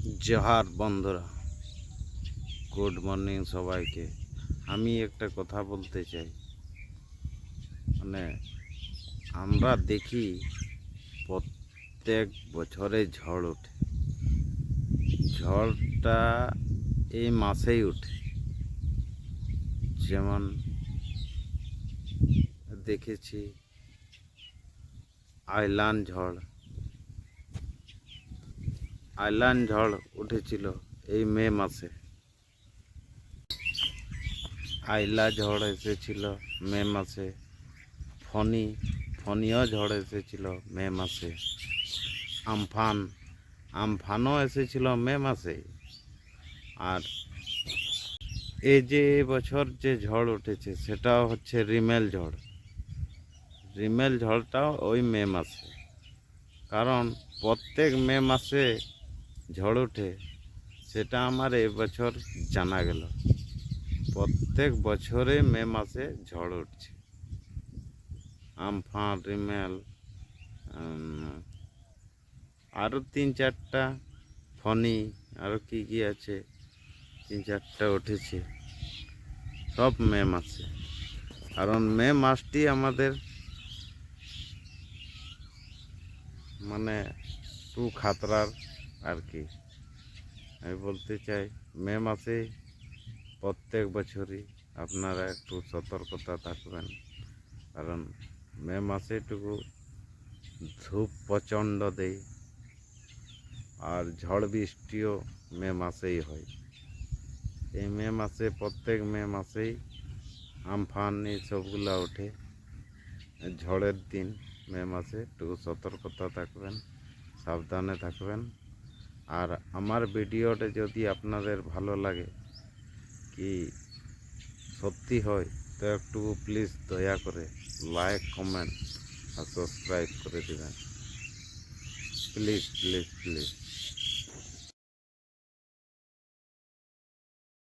জোহার বন্ধুরা, good morning সবাইকে। আমি একটা কথা বলতে চাই। মানে আমরা দেখি প্রত্যেক বছরে ঝড় ওঠে। ঝড়টা এই মাসেই ওঠে। যেমন দেখেছি, আইলান ঝড়। আইলান ঝড় উঠেছিল এই মে মাসে। আইলা ঝড় এসেছিল মে মাসে। ফনি ফনিও ঝড় এসেছিল মে মাসে। আমফান, আমফানও এসেছিল মে মাসে। আর এই যে বছর যে ঝড় উঠেছে, সেটাও হচ্ছে রিমেল ঝড়। রিমেল ঝড়টাও ওই মে মাসে। কারণ প্রত্যেক মে মাসে ঝড় ওঠে সেটা আমার এবছর জানা গেল। প্রত্যেক বছরে মে মাসে ঝড় উঠছে। আমফান রিমেল আরও তিন চারটা ফনি আরও কী কী আছে, তিন চারটা উঠেছে, সব মে মাসে। কারণ মে মাসটি আমাদের মানে টু খাতরার আর কি। আমি বলতে চাই, মে মাসে প্রত্যেক বছরই আপনারা একটু সতর্কতা থাকবেন। কারণ মে মাসে টুকু ধূপ প্রচণ্ড দেয় আর ঝড় বৃষ্টিও মে মাসেই হয়। এই মে মাসে, প্রত্যেক মে মাসেই আমফান এইসবগুলো ওঠে। ঝড়ের দিন মে মাসে একটু সতর্কতা থাকবেন, সাবধানে থাকবেন। আর আমার ভিডিওটা যদি আপনাদের ভালো লাগে, কি সত্যি হয়, তো একটু প্লিজ দয়া করে লাইক কমেন্ট আর সাবস্ক্রাইব করে দেবেন। Please please please